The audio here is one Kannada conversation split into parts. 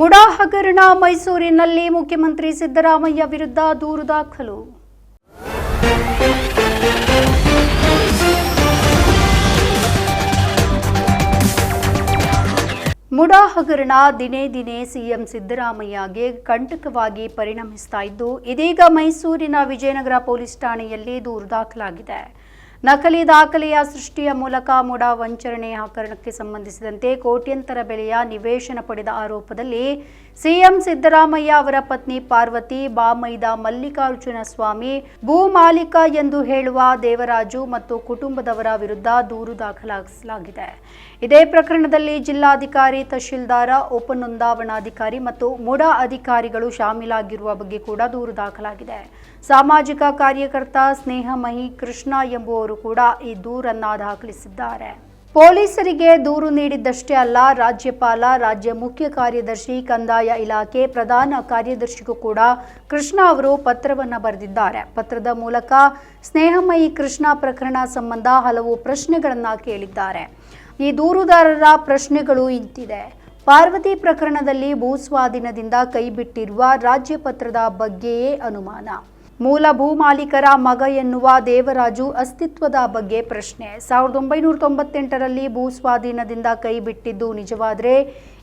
ಮುಡಾ ಹಗರಣ ಮೈಸೂರಿನಲ್ಲಿ ಮುಖ್ಯಮಂತ್ರಿ ಸಿದ್ದರಾಮಯ್ಯ ವಿರುದ್ಧ ದೂರು ದಾಖಲು. ಮುಡಾ ಹಗರಣ ದಿನೇ ದಿನೇ ಸಿಎಂ ಸಿದ್ದರಾಮಯ್ಯಗೆ ಕಂಟಕವಾಗಿ ಪರಿಣಮಿಸ್ತಾ ಇದ್ದು, ಇದೀಗ ಮೈಸೂರಿನ ವಿಜಯನಗರ ಪೊಲೀಸ್ ಠಾಣೆಯಲ್ಲಿ ದೂರು ದಾಖಲಾಗಿದೆ. ನಕಲಿ ದಾಖಲೆಯ ಸೃಷ್ಟಿಯ ಮೂಲಕ ಮುಡಾ ವಂಚನೆ ಹಗರಣಕ್ಕೆ ಸಂಬಂಧಿಸಿದಂತೆ ಕೋಟ್ಯಂತರ ಬೆಲೆಯ ನಿವೇಶನ ಪಡೆದ ಆರೋಪದಲ್ಲಿ ಸಿಎಂ ಸಿದ್ದರಾಮಯ್ಯ ಅವರ ಪತ್ನಿ ಪಾರ್ವತಿ, ಬಾಮೈದ ಮಲ್ಲಿಕಾರ್ಜುನ ಸ್ವಾಮಿ ಭೂ ಮಾಲೀಕ ಎಂದು ಹೇಳುವ ದೇವರಾಜು ಮತ್ತು ಕುಟುಂಬದವರ ವಿರುದ್ಧ ದೂರು ದಾಖಲಿಸಲಾಗಿದೆ ಇದೇ ಪ್ರಕರಣದಲ್ಲಿ ಜಿಲ್ಲಾಧಿಕಾರಿ, ತಹಶೀಲ್ದಾರ, ಉಪ ನೋಂದಾವಣಾಧಿಕಾರಿ ಮತ್ತು ಮುಡಾ ಅಧಿಕಾರಿಗಳು ಶಾಮೀಲಾಗಿರುವ ಬಗ್ಗೆ ಕೂಡ ದೂರು ದಾಖಲಾಗಿದೆ. ಸಾಮಾಜಿಕ ಕಾರ್ಯಕರ್ತ ಸ್ನೇಹಮಹಿ ಕೃಷ್ಣ ಎಂಬುವರು ಕೂಡ ಈ ದೂರನ್ನ ದಾಖಲಿಸಿದ್ದಾರೆ. ಪೊಲೀಸರಿಗೆ ದೂರು ನೀಡಿದ್ದಷ್ಟೇ ಅಲ್ಲ, ರಾಜ್ಯಪಾಲ, ರಾಜ್ಯ ಮುಖ್ಯ ಕಾರ್ಯದರ್ಶಿ, ಕಂದಾಯ ಇಲಾಖೆ ಪ್ರಧಾನ ಕಾರ್ಯದರ್ಶಿಗೂ ಕೂಡ ಕೃಷ್ಣ ಅವರು ಪತ್ರವನ್ನು ಬರೆದಿದ್ದಾರೆ. ಪತ್ರದ ಮೂಲಕ ಸ್ನೇಹಮಯಿ ಕೃಷ್ಣ ಪ್ರಕರಣ ಸಂಬಂಧ ಹಲವು ಪ್ರಶ್ನೆಗಳನ್ನು ಕೇಳಿದ್ದಾರೆ. ಈ ದೂರುದಾರರ ಪ್ರಶ್ನೆಗಳು ಇಂತಿದೆ. ಪಾರ್ವತಿ ಪ್ರಕರಣದಲ್ಲಿ ಭೂಸ್ವಾಧೀನದಿಂದ ಕೈಬಿಟ್ಟಿರುವ ರಾಜ್ಯ ಪತ್ರದ ಬಗ್ಗೆಯೇ ಅನುಮಾನ. ಮೂಲ ಭೂಮಾಲೀಕರ ಮಗ ಎನ್ನುವ ದೇವರಾಜು ಅಸ್ತಿತ್ವದ ಬಗ್ಗೆ ಪ್ರಶ್ನೆ. ಸಾವಿರದ ಒಂಬೈನೂರ ತೊಂಬತ್ತೆಂಟರಲ್ಲಿ ಭೂ ಸ್ವಾಧೀನದಿಂದ ಕೈ ಬಿಟ್ಟಿದ್ದು ನಿಜವಾದರೆ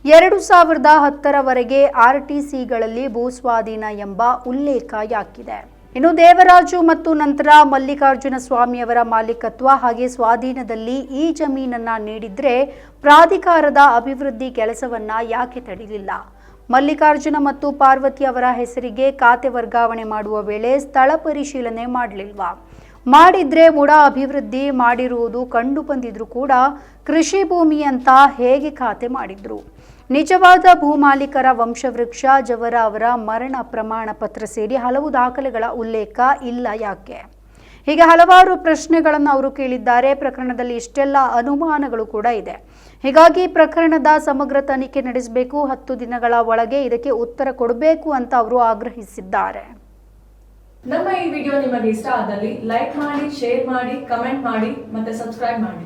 ಎರಡು ಸಾವಿರದ ಹತ್ತರವರೆಗೆ ಆರ್ ಟಿ ಸಿಗಳಲ್ಲಿ ಭೂ ಸ್ವಾಧೀನ ಎಂಬ ಉಲ್ಲೇಖ ಯಾಕಿದೆ. ಇನ್ನು ದೇವರಾಜು ಮತ್ತು ನಂತರ ಮಲ್ಲಿಕಾರ್ಜುನ ಸ್ವಾಮಿಯವರ ಮಾಲೀಕತ್ವ ಹಾಗೆ ಸ್ವಾಧೀನದಲ್ಲಿ ಈ ಜಮೀನನ್ನ ನೀಡಿದ್ರೆ ಪ್ರಾಧಿಕಾರದ ಅಭಿವೃದ್ಧಿ ಕೆಲಸವನ್ನ ಯಾಕೆ ತಡೆಯಲಿಲ್ಲ ಮಲ್ಲಿಕಾರ್ಜುನ ಮತ್ತು ಪಾರ್ವತಿ ಅವರ ಹೆಸರಿಗೆ ಖಾತೆ ವರ್ಗಾವಣೆ ಮಾಡುವ ವೇಳೆ ಸ್ಥಳ ಪರಿಶೀಲನೆ ಮಾಡಲಿಲ್ವಾ? ಮಾಡಿದ್ರೆ ಮುಡ ಅಭಿವೃದ್ಧಿ ಮಾಡಿರುವುದು ಕಂಡು ಬಂದಿದ್ರೂ ಕೂಡ ಕೃಷಿ ಭೂಮಿ ಅಂತ ಹೇಗೆ ಖಾತೆ ಮಾಡಿದ್ರು? ನಿಜವಾದ ಭೂಮಾಲೀಕರ ವಂಶವೃಕ್ಷ ಜವರ ಅವರ ಮರಣ ಪ್ರಮಾಣ ಪತ್ರ ಸೇರಿ ಹಲವು ದಾಖಲೆಗಳ ಉಲ್ಲೇಖ ಇಲ್ಲ ಯಾಕೆ? ಹೀಗೆ ಹಲವಾರು ಪ್ರಶ್ನೆಗಳನ್ನು ಅವರು ಕೇಳಿದ್ದಾರೆ. ಪ್ರಕರಣದಲ್ಲಿ ಇಷ್ಟೆಲ್ಲ ಅನುಮಾನಗಳು ಕೂಡ ಇದೆ. ಹೀಗಾಗಿ ಪ್ರಕರಣದ ಸಮಗ್ರ ತನಿಖೆ ನಡೆಸಬೇಕು, ಹತ್ತು ದಿನಗಳ ಒಳಗೆ ಇದಕ್ಕೆ ಉತ್ತರ ಕೊಡಬೇಕು ಅಂತ ಅವರು ಆಗ್ರಹಿಸಿದ್ದಾರೆ. ನಮ್ಮ ಈ ವಿಡಿಯೋ ನಿಮಗೆ ಇಷ್ಟ ಆದಲ್ಲಿ ಲೈಕ್ ಮಾಡಿ, ಶೇರ್ ಮಾಡಿ, ಕಮೆಂಟ್ ಮಾಡಿ ಮತ್ತೆ ಸಬ್ಸ್ಕ್ರೈಬ್ ಮಾಡಿ.